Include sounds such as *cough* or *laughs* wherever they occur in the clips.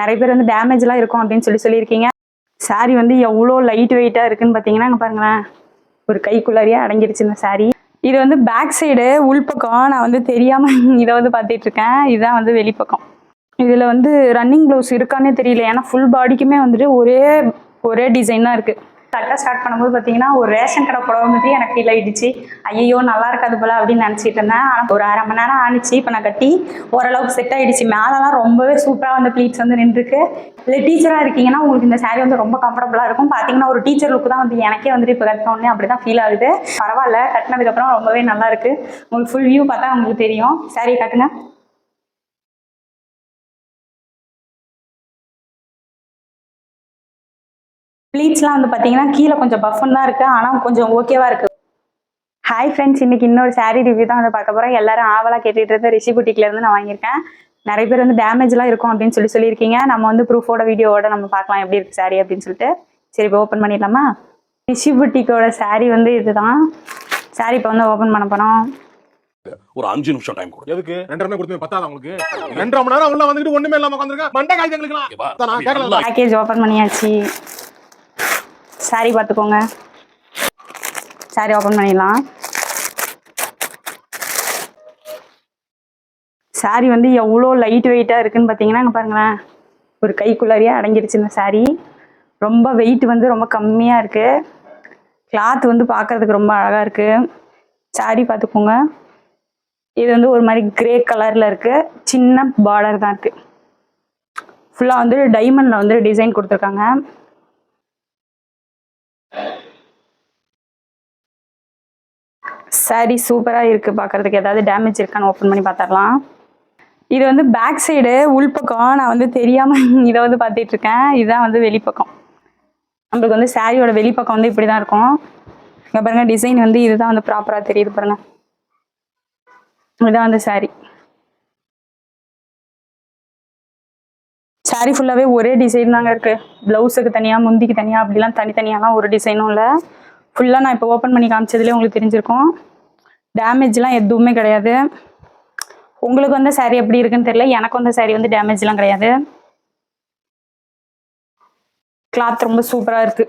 நிறைய பேர் வந்து டேமேஜ்லாம் இருக்கும் அப்படின்னு சொல்லி சொல்லியிருக்கீங்க. சாரீ வந்து எவ்வளோ லைட் வெயிட்டாக இருக்குன்னு பார்த்தீங்கன்னா அங்கே பாருங்களேன். ஒரு கைக்குள்ளாரியே அடங்கிருச்சு இந்த சாரீ இது வந்து பேக் சைடு உள்பக்கம் நான் வந்து தெரியாமல் *laughs* இதை வந்து பார்த்துட்டு இருக்கேன். இதுதான் வந்து வெளிப்பக்கம். இதில் வந்து ரன்னிங் ப்ளவுஸ் இருக்கானே தெரியல. ஏன்னா ஃபுல் பாடிக்குமே வந்துட்டு ஒரே ஒரே டிசைன் தான் இருக்குது கரெக்டாக ஸ்டார்ட் பண்ணும்போது பார்த்தீங்கன்னா ஒரு ரேஷன் கடை புடவை மாதிரி எனக்கு ஃபீல் ஆகிடுச்சு ஐயோ நல்லா இருக்காது போல அப்படின்னு நினச்சிட்டு இருந்தேன். ஆனால் ஒரு அரை மணி நேரம் ஆனிச்சு இப்போ நான் கட்டி ஓரளவுக்கு செட் ஆகிடுச்சு மேலெலாம் ரொம்பவே சூப்பராக வந்து ப்ளீட்ஸ் வந்து நின்றுருக்கு. இல்லை டீச்சராக இருக்கீங்கன்னா உங்களுக்கு இந்த சாரீ வந்து ரொம்ப கம்ஃபர்டபுளாக இருக்கும். பார்த்தீங்கன்னா ஒரு டீச்சர் லுக் தான் வந்து எனக்கே வந்துட்டு இப்போ கட்டினோடனே அப்படி தான் ஃபீல் ஆகுது. பரவாயில்ல கட்டினதுக்கப்புறம் ரொம்பவே நல்லா இருக்குது உங்களுக்கு ஃபுல் வியூ பார்த்தா உங்களுக்கு தெரியும். saree கட்டுங்க. ப்ளீட்ஸ்லாம் வந்து பார்த்தீங்கன்னா கீழே கொஞ்சம் பஃபன் தான் இருக்குது ஆனால் கொஞ்சம் ஓகேவா இருக்குது ஹாய் ஃப்ரெண்ட்ஸ் இன்னைக்கு இன்னொரு saree ரிவ்யூ தான் வந்து பார்க்க போகிறோம் எல்லாரும் ஆவலாக கேட்டுட்டு இருந்த ரிஷி இருந்து நான் வாங்கியிருக்கேன். நிறைய பேர் வந்து டேமேஜ்லாம் இருக்கும் அப்படின்னு சொல்லி சொல்லியிருக்கீங்க. நம்ம வந்து ப்ரூஃபோட வீடியோவோட நம்ம பார்க்கலாம் எப்படி இருக்கு saree அப்படின்னு சொல்லிட்டு. சரி இப்போ ஓப்பன் பண்ணிடலாமா? ரிஷி புட்டிக்கோட saree வந்து இதுதான். Saree இப்போ வந்து ஓப்பன் பண்ண போகிறோம் ஒரு அஞ்சு நிமிஷம் டைம் கொடு எதுக்கு? ரெண்டரை மணி கொடுத்து பத்தாதா உங்களுக்கு? ரெண்டரை மணி நேரம் உள்ள வந்துட்டு ஒண்ணுமே இல்லாம உட்காந்துருக்க மண்டை காய்ச்சி எங்களுக்கு பேக்கேஜ் ஓப்பன் பண்ணியாச்சு. சாரி பார்த்துக்கோங்க. சாரி ஓப்பன் பண்ணிடலாம். சாரி வந்து எவ்வளோ லைட் வெயிட்டாக இருக்குன்னு பார்த்தீங்கன்னா அங்கே பாருங்களேன். ஒரு கைக்குள்ளாரியே அடங்கிடுச்சு இந்த சாரி ரொம்ப வெயிட் வந்து ரொம்ப கம்மியாக இருக்குது கிளாத் வந்து பார்க்கறதுக்கு ரொம்ப அழகாக இருக்குது சாரி பார்த்துக்கோங்க. இது வந்து ஒரு மாதிரி கிரே கலரில் இருக்குது சின்ன பார்டர் தான் இருக்குது ஃபுல்லாக வந்து டைமண்டில் வந்து டிசைன் கொடுத்துருக்காங்க. சாரி சூப்பராக இருக்குது பார்க்குறதுக்கு. ஏதாவது டேமேஜ் இருக்கான்னு ஓப்பன் பண்ணி பார்த்துடலாம். இது வந்து பேக் சைடு உள்பக்கம். நான் வந்து தெரியாமல் *laughs* இதை வந்து பார்த்துட்டு இருக்கேன். இதுதான் வந்து வெளிப்பக்கம். நம்மளுக்கு வந்து சாரியோட வெளிப்பக்கம் வந்து இப்படி தான் இருக்கும். இங்கே பாருங்க டிசைன் வந்து இதுதான் வந்து ப்ராப்பராக தெரியுது பாருங்கள் இதுதான் வந்து சாரி சாரி ஃபுல்லாகவே ஒரே டிசைன் தாங்க இருக்குது ப்ளவுஸுக்கு தனியாக முந்திக்கு தனியாக அப்படிலாம் தனித்தனியாலாம் ஒரு டிசைனும் இல்லை. ஃபுல்லாக நான் இப்போ ஓப்பன் பண்ணி காமிச்சதுலேயே உங்களுக்கு தெரிஞ்சிருக்கும். டேமேஜ்லாம் எதுவுமே கிடையாது. உங்களுக்கு வந்து saree எப்படி இருக்குன்னு தெரியல. எனக்கு வந்து saree வந்து டேமேஜ்லாம் கிடையாது. கிளாத் ரொம்ப சூப்பராக இருக்கு.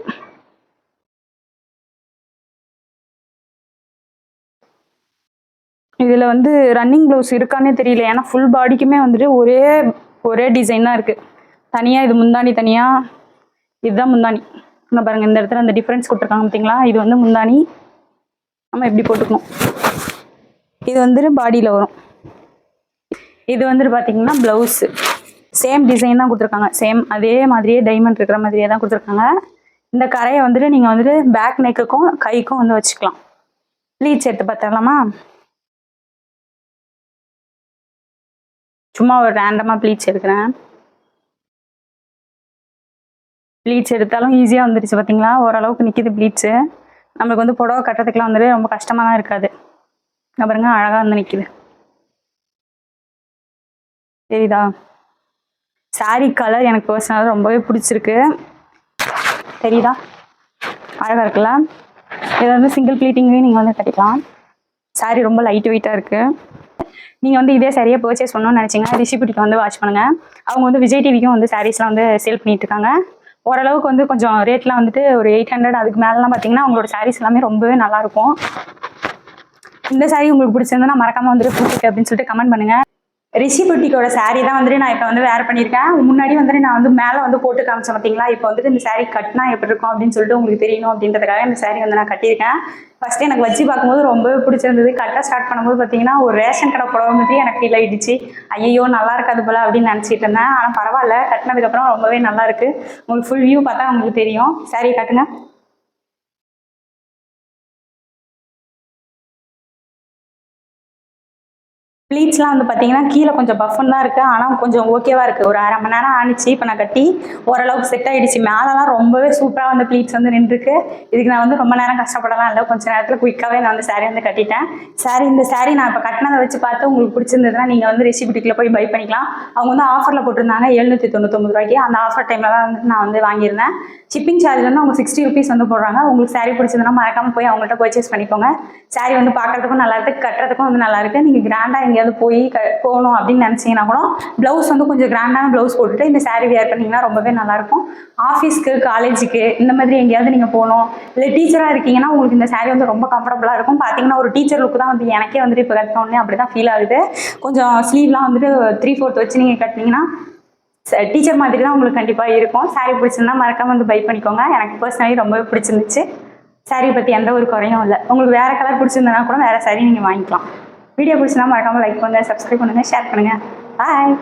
இதில் வந்து ரன்னிங் ப்ளவுஸ் இருக்கானே தெரியல. ஏன்னா ஃபுல் பாடிக்குமே வந்துட்டு ஒரே ஒரே டிசைன் தான் இருக்குது தனியாக இது முந்தானி தனியாக இதுதான் முந்தானி இன்னும் பாருங்கள் இந்த இடத்துல அந்த டிஃப்ரென்ஸ் கொடுத்துருக்காங்க பார்த்தீங்களா இது வந்து முந்தானி நம்ம எப்படி போட்டுக்கணும்? இது வந்துட்டு பாடியில் வரும். இது வந்துட்டு பார்த்தீங்கன்னா ப்ளவுஸு சேம் டிசைன் தான் கொடுத்துருக்காங்க. சேம் அதே மாதிரியே டைமண்ட் இருக்கிற மாதிரியே தான் கொடுத்துருக்காங்க. இந்த கரையை வந்துட்டு நீங்கள் வந்துட்டு பேக் நெக்குக்கும் கைக்கும் வந்து வச்சுக்கலாம். ப்ளீச் எடுத்து பார்த்துடலாமா? சும்மா ஒரு ரேண்டமாக ப்ளீச் எடுக்கிறேன். ப்ளீச் எடுத்தாலும் ஈஸியாக வந்துடுச்சு பார்த்தீங்களா ஓரளவுக்கு நிற்கிது ப்ளீச்சு நம்மளுக்கு வந்து புடவை கட்டுறதுக்குலாம் வந்துட்டு ரொம்ப கஷ்டமாக தான் இருக்காது. இங்க பாருங்க அழகாக வந்து நிற்கிது தெரியுதா? Saree கலர் எனக்கு பர்சனலாக ரொம்பவே பிடிச்சிருக்கு. தெரியுதா? அழகாக இருக்குல்ல? இது வந்து சிங்கிள் ப்ளீட்டிங்லேயும் நீங்கள் வந்து கட்டிக்கலாம். Saree ரொம்ப லைட் வெயிட்டாக இருக்குது நீங்கள் வந்து இதே சரியாக பர்ச்சேஸ் பண்ணணும்னு நினச்சிங்கன்னா ரிஷிபுட்டிக்கு வந்து வாட்ச் பண்ணுங்கள் அவங்க வந்து விஜய் டிவிக்கும் வந்து சாரீஸ்லாம் வந்து சேல் பண்ணிகிட்டு இருக்காங்க. ஓரளவுக்கு வந்து கொஞ்சம் ரேட்லாம் வந்துட்டு ஒரு எயிட் ஹண்ட்ரட் அதுக்கு மேலெலாம் பார்த்தீங்கன்னா அவங்களோட சாரீஸ் எல்லாமே ரொம்பவே நல்லாயிருக்கும் இந்த saree உங்களுக்கு பிடிச்சிருந்தா மறக்காம வந்துட்டு பிடிச்சிருக்கு அப்படின்னு சொல்லிட்டு கமெண்ட் பண்ணுங்க. ரிஷி புட்டிக்கோட saree தான் வந்துட்டு நான் இப்போ வந்து வேர் பண்ணியிருக்கேன். முன்னாடி வந்துட்டு நான் வந்து மேலே வந்து போட்டு காமிச்சேன் பார்த்தீங்களா இப்போ வந்துட்டு இந்த saree கட்டினா எப்படி இருக்கும் அப்படின்னு சொல்லிட்டு உங்களுக்கு தெரியணும் அப்படின்றதுக்காக இந்த saree வந்து நான் கட்டியிருக்கேன். ஃபஸ்ட்டு எனக்கு வச்சு பார்க்கும்போது ரொம்பவே பிடிச்சிருந்தது. கட்ட ஸ்டார்ட் பண்ணும்போது பார்த்தீங்கன்னா ஒரு ரேஷன் கடை புடவை மாதிரி எனக்கு ஃபீல் ஆகிடுச்சு ஐயோ நல்லா இருக்காது போல அப்படின்னு நினச்சிட்டு இருந்தேன். ஆனால் பரவாயில்ல கட்டினதுக்கப்புறம் ரொம்பவே நல்லா இருக்குது உங்களுக்கு ஃபுல் வியூ பார்த்தா உங்களுக்கு தெரியும். Saree கட்டுங்க. ப்ளீட்ஸ்லாம் வந்து பார்த்தீங்கன்னா கீழே கொஞ்சம் பஃபன் தான் இருக்குது ஆனால் கொஞ்சம் ஓகேவாக இருக்குது ஒரு அரை மணி நேரம் ஆனிச்சு இப்போ நான் கட்டி ஓரளவுக்கு செட் ஆகிடுச்சு மேலெலாம் ரொம்பவே சூப்பராக வந்து ப்ளீட்ஸ் வந்து நின்றுருக்கு. இதுக்கு நான் வந்து ரொம்ப நேரம் கஷ்டப்படலாம் இல்லை. கொஞ்சம் நேரத்தில் குயிக்காகவே நான் வந்து saree வந்து கட்டிட்டேன். சாரீ இந்த saree நான் இப்போ கட்டினதை வச்சு பார்த்து உங்களுக்கு பிடிச்சிருந்ததுன்னா நீங்கள் வந்து ரிஷி போய் பை பண்ணிக்கலாம். அவங்க வந்து ஆஃபரில் போட்டிருந்தாங்க. எழுநூற்றி தொண்ணூத்தொம்பது ரூபாய்க்கு. அந்த ஆஃபர் டைமில் தான் வந்து நான் வந்து வாங்கியிருந்தேன். ஷிப்பிங் சார்ஜ் வந்து அவங்க சிக்ஸ்டி ருபீஸ் வந்து போடுறாங்க. உங்களுக்கு saree பிடிச்சதுன்னா மறக்காமல் போய் அவங்கள்ட்ட பர்ச்சேஸ் பண்ணிக்கோங்க. Saree வந்து பார்க்கறதுக்கும் நல்லா இருக்குது கட்டுறதுக்கும் வந்து நல்லா இருக்குது நீங்கள் கிராண்டாக இங்கே எங்கேயாவது போய் க போகணும் அப்படின்னு நினச்சிங்கன்னா கூட ப்ளவுஸ் வந்து கொஞ்சம் கிராண்டான ப்ளவுஸ் போட்டுட்டு இந்த saree வியர் பண்ணிங்கன்னா ரொம்பவே நல்லாயிருக்கும். ஆஃபீஸ்க்கு காலேஜுக்கு இந்த மாதிரி எங்கேயாவது நீங்கள் போகணும். இல்லை டீச்சராக இருக்கீங்கன்னா உங்களுக்கு இந்த saree வந்து ரொம்ப கம்ஃபர்டபுளாக இருக்கும். பார்த்தீங்கன்னா ஒரு டீச்சர் லுக்கு தான் வந்து எனக்கே வந்துட்டு இப்போ கட்டினோடனே அப்படி தான் ஃபீல் ஆகுது. கொஞ்சம் ஸ்லீவ்லாம் வந்துட்டு த்ரீ ஃபோர்த் வச்சு நீங்கள் கட்டினீங்கன்னா டீச்சர் மாதிரி தான் உங்களுக்கு கண்டிப்பாக இருக்கும். Saree பிடிச்சிருந்தா மறக்காம வந்து பை பண்ணிக்கோங்க. எனக்கு பர்சனலி ரொம்பவே பிடிச்சிருந்துச்சு. Saree பற்றி எந்த ஒரு குறையும் இல்லை. உங்களுக்கு வேறு கலர் பிடிச்சிருந்தனா கூட வேறு saree நீங்கள் வாங்கிக்கலாம். வீடியோ பிடிச்சிருந்தா மறக்காமல் லைக் பண்ணுங்கள் சப்ஸ்கிரைப் பண்ணுங்கள் ஷேர் பண்ணுங்கள் பாய்